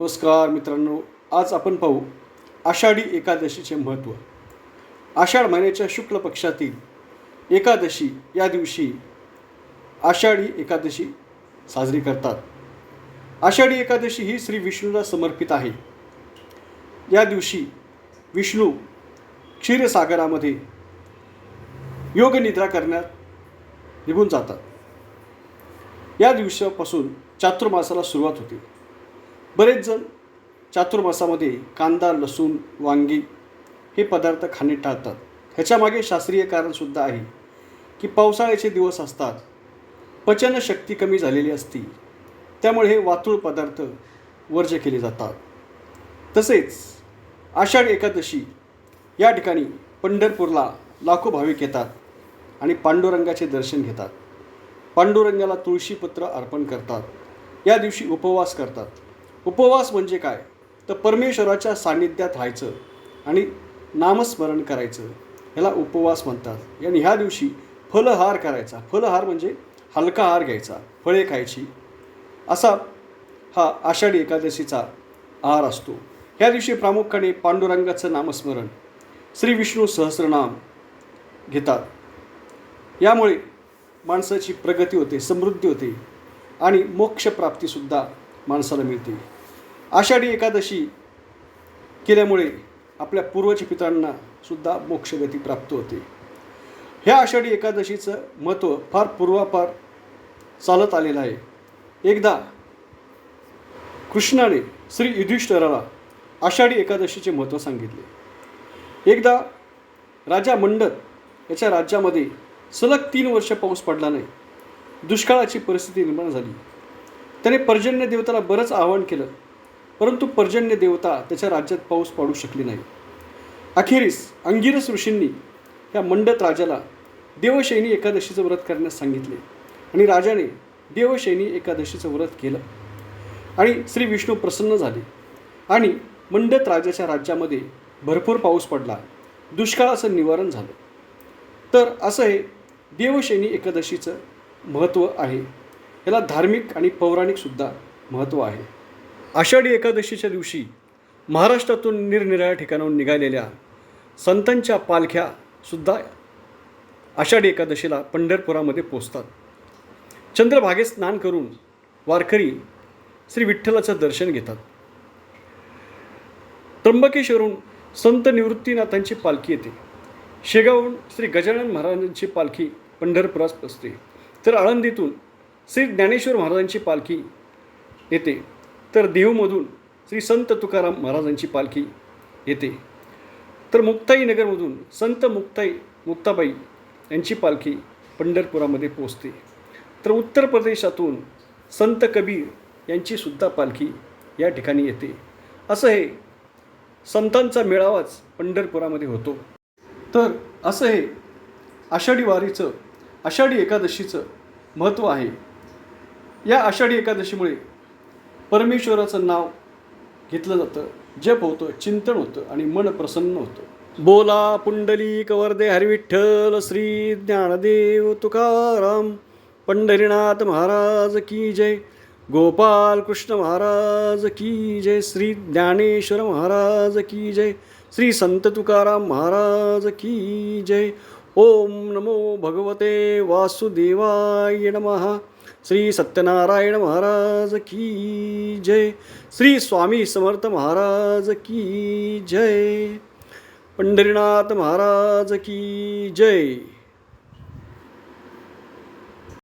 नमस्कार मित्रांनो आज आपण पाहू आषाढी एकादशीचे महत्त्व. आषाढ महिन्याच्या शुक्ल पक्षातील एकादशी या दिवशी आषाढी एकादशी साजरी करतात. आषाढी एकादशी ही श्री विष्णूला समर्पित आहे. या दिवशी विष्णू क्षीरसागरामध्ये योगनिद्रा करण्यात निघून जातात. या दिवसापासून चातुर्मासाला सुरुवात होते. बरेच जण चातुर्मासामध्ये कांदा लसूण वांगी हे पदार्थ खाणे टाळतात. ह्याच्यामागे शास्त्रीय कारणसुद्धा आहे की पावसाळ्याचे दिवस असतात पचनशक्ती कमी झालेली असती त्यामुळे हे वातुळ पदार्थ वर्ज्य केले जातात. तसेच आषाढ एकादशी या ठिकाणी पंढरपूरला लाखो भाविक येतात आणि पांडुरंगाचे दर्शन घेतात. पांडुरंगाला तुळशीपत्र अर्पण करतात. या दिवशी उपवास करतात. उपवास म्हणजे काय? तर परमेश्वराच्या सान्निध्यात राहायचं आणि नामस्मरण करायचं. ह्याला उपवास म्हणतात. आणि ह्या दिवशी फलहार करायचा. फलहार म्हणजे हलका आहार घ्यायचा. फळे खायची. असा हा आषाढी एकादशीचा आहार असतो. ह्या दिवशी प्रामुख्याने पांडुरंगाचं नामस्मरण श्री विष्णू सहस्रनाम घेतात. यामुळे माणसाची प्रगती होते समृद्धी होते आणि मोक्षप्राप्तीसुद्धा माणसाला मिळते. आषाढी एकादशी केल्यामुळे आपल्या पूर्वज पितरांना सुद्धा मोक्षगती प्राप्त होते. ह्या आषाढी एकादशीचं महत्त्व फार पूर्वापार चालत आलेलं आहे. एकदा कृष्णाने श्री युधिष्ठराला आषाढी एकादशीचे महत्त्व सांगितले. एकदा राजा मंडत याच्या राज्यामध्ये सलग तीन वर्ष पाऊस पडला नाही. दुष्काळाची परिस्थिती निर्माण झाली. त्याने पर्जन्य देवताला बरंच आवाहन केलं. परंतु पर्जन्य देवता त्याच्या राज्यात पाऊस पाडू शकली नाही. अखेरीस अंगिरस ऋषींनी ह्या मंडत राजाला देवशैनी एकादशीचं व्रत करण्यास सांगितले आणि राजाने देवशैनी एकादशीचं व्रत केलं. आणि श्री विष्णू प्रसन्न झाले आणि मंडत राजाच्या राज्यामध्ये भरपूर पाऊस पडला. दुष्काळाचं निवारण झालं. तर असं हे देवशैनी एकादशीचं महत्त्व आहे. याला धार्मिक आणि पौराणिकसुद्धा महत्त्व आहे. आषाढी एकादशीच्या दिवशी महाराष्ट्रातून निरनिराळ्या ठिकाणाहून निघालेल्या संतांच्या पालख्या सुद्धा आषाढी एकादशीला पंढरपुरामध्ये पोचतात चंद्रभागे स्नान करून वारकरी श्री विठ्ठलाचं दर्शन घेतात. त्र्यंबकेश्वरून संत निवृत्तीनाथांची पालखी येते. शेगावहून श्री गजानन महाराजांची पालखी पंढरपुरात असते. तर आळंदीतून श्री ज्ञानेश्वर महाराजांची पालखी येते. तर देहूमधून श्री संत तुकाराम महाराजांची पालखी येते. तर मुक्ताई नगरमधून संत मुक्ताई मुक्ताबाई यांची पालखी पंढरपुरामध्ये पोचते तर उत्तर प्रदेशातून संत कबीर यांचीसुद्धा पालखी या ठिकाणी येते. असं हे संतांचा मेळावाच पंढरपुरामध्ये होतो. तर असं हे आषाढी वारीचं आषाढी एकादशीचं महत्त्व आहे. या आषाढी एकादशीमुळे परमेश्वराचं नाव घेतलं जातं जप होतं चिंतन होतं आणि मन प्रसन्न होतं. बोला पुंडली कवर्दे हरिविठ्ठल श्री ज्ञानदेव तुकाराम पंढरीनाथ महाराज की जय गोपाल कृष्ण महाराज की जय श्री ज्ञानेश्वर महाराज की जय श्री संत तुकाराम महाराज की जय. ओम नमो भगवते वासुदेवाय नमः। श्री सत्यनारायण महाराज की जय। श्री स्वामी समर्थ महाराज की जय। पंढरीनाथ महाराज की जय।